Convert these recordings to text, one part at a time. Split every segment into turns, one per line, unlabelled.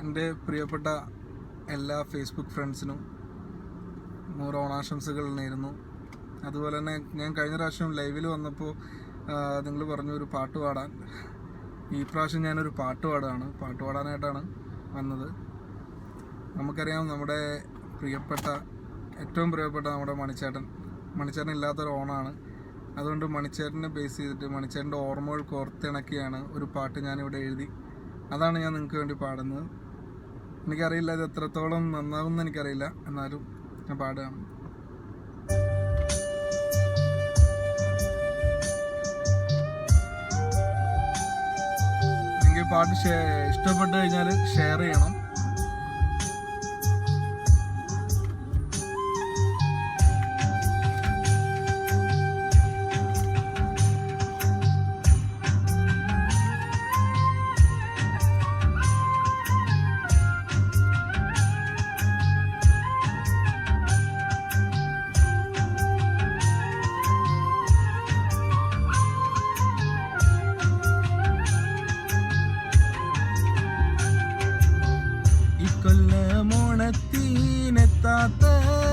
എന്റെ പ്രിയപ്പെട്ട എല്ലാ ഫേസ്ബുക്ക് ഫ്രണ്ട്സിനും നൂറ് ഓണാശംസകൾ നേരുന്നു. അതുപോലെ തന്നെ ഞാൻ കഴിഞ്ഞ പ്രാവശ്യം ലൈവിൽ വന്നപ്പോൾ നിങ്ങൾ പറഞ്ഞു ഒരു പാട്ട് പാടാൻ. ഈ പ്രാവശ്യം ഞാനൊരു പാട്ട് പാടുകയാണ്. പാട്ട് പാടാനായിട്ടാണ് വന്നത്. നമുക്കറിയാം നമ്മുടെ പ്രിയപ്പെട്ട ഏറ്റവും പ്രിയപ്പെട്ട നമ്മുടെ മണിച്ചേട്ടൻ. മണിച്ചേട്ടൻ ഇല്ലാത്തൊരു ഓണാണ്. അതുകൊണ്ട് മണിച്ചേട്ടനെ ബേസ് ചെയ്തിട്ട് മണിച്ചേട്ടന്റെ ഓർമ്മകൾ കോർത്തിണക്കിയാണ് ഒരു പാട്ട് ഞാനിവിടെ എഴുതി. അതാണ് ഞാൻ നിങ്ങൾക്ക് വേണ്ടി പാടുന്നത്. എനിക്കറിയില്ല ഇത് എത്രത്തോളം നന്നാവുമെന്ന് എനിക്കറിയില്ല. എന്നാലും ഞാൻ പാടുകയാണ്. നിങ്ങൾക്ക് പാട്ട് ഇഷ്ടപ്പെട്ട് കഴിഞ്ഞാൽ ഷെയർ ചെയ്യണം.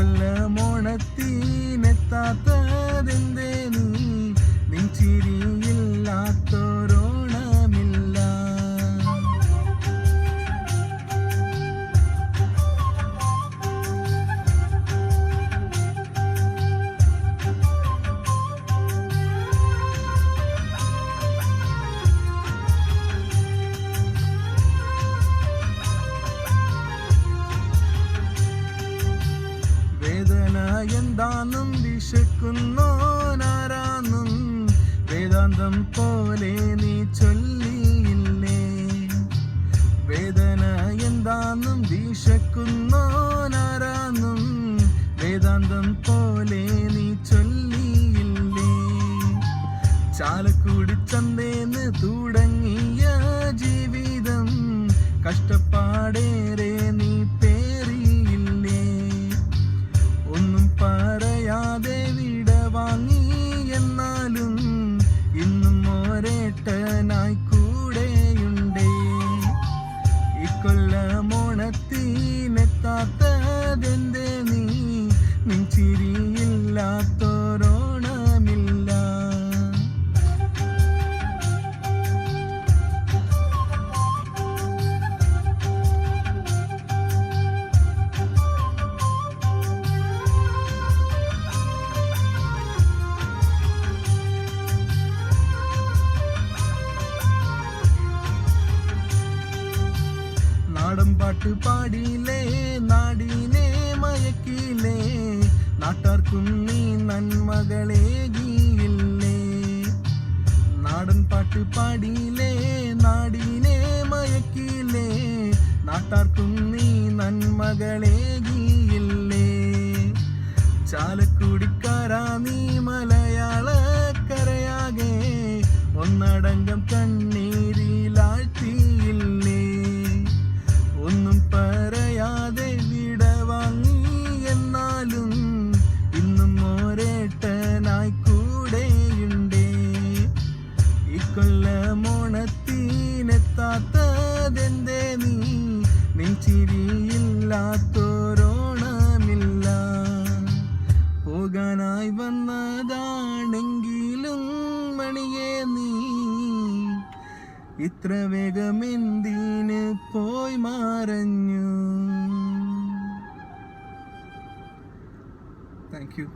ഇക്കൊല്ലമോണത്തീനെത്താത്തതെന്തേ നീ നിൻ എന്താന്നും വിശക്കുന്നോനാരാന്നും വേദാന്തം പോലെ നീ ചൊല്ലിയില്ലേ? വേദന എന്താന്നും വിശക്കുന്നോനാരാന്നും വേദാന്തം പോലെ നീ ചൊല്ലിയില്ലേ? ചാലക്കൂടി ചന്തേന്ന് തുടങ്ങിയ ജീവിതം കഷ്ടപ്പാടേറെ ഇക്കൊല്ലമോണത്തീനെത്താത്തതെന്തേ നീ പാട്ട് പാടിയില്ലേ നാടിനെ മയക്കിയില്ലേ നാട്ടാർക്കും നീ നന്മകളേകിയില്ലേ നാടൻ പാട്ട് പാടിയില്ലേ നാടിനെ മയക്കിയില്ലേ നാട്ടാർക്കും നീ നന്മകളേകിയില്ലേ ചാലക്കുടിക്കാരാ നീ മലയാളക്കരയാകെ ഒന്നടങ്കം കണ്ണീരിലാഴ്ത്തിയില്ലേ ഇക്കൊല്ലമോണത്തീനെത്താത്തതെന്തേ നീ? നെഞ്ചിരിയില്ലാത്തോരോണമില്ല പോകാനായി വന്നതാണെങ്കിലും മണിയേ നീ. ഇത്ര വേഗമെന്തിന് പോയി മറഞ്ഞു? Thank you